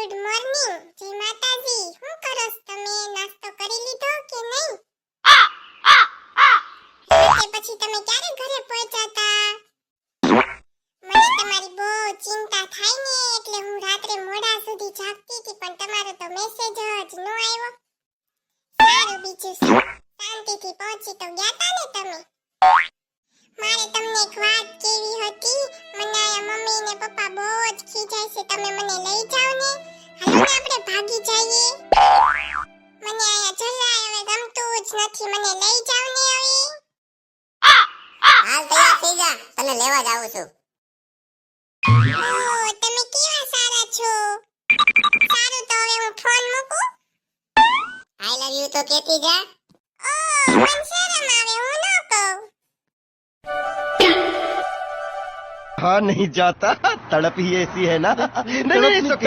Good morning, જય માતાજી. શું કરો તમે? નાસ્તો કરી લીધો કે નહીં? રાતે પછી તમે ક્યારે ઘરે પહોંચ્યા મને તમારી બહુ ચિંતા થાય ને, એટલે હું રાત્રે મોડા સુધી જાગતી હતી, પણ તમારો તો મેસેજ જ ન આવ્યો. સારું, બીજું શાંતિથી પહોંચી તો ગયા તા ને તમે? મારે તમને એક વાત કેવી હતી. મનાયા મમ્મી ને પપ્પા બહુ જ ખીજાય છે. તમે મને લઈ જાઓ ને ભાગી જઈએ મને આયા જરાય હવે ગમતું જ નથી મને લઈ જાઓ ને હવે હાલ તૈયાર થઈ જા તને લેવા જ આવું છું ઓહ તમે કેવા સારા છો સારું તો હવે હું ફોન મૂકું આઈ લવ યુ તો કેતી જા ઓહ મને શરમ આવે હું ન કહું कहा नहीं जाता तड़प ही ऐसी है ना नहीं नहीं, नहीं,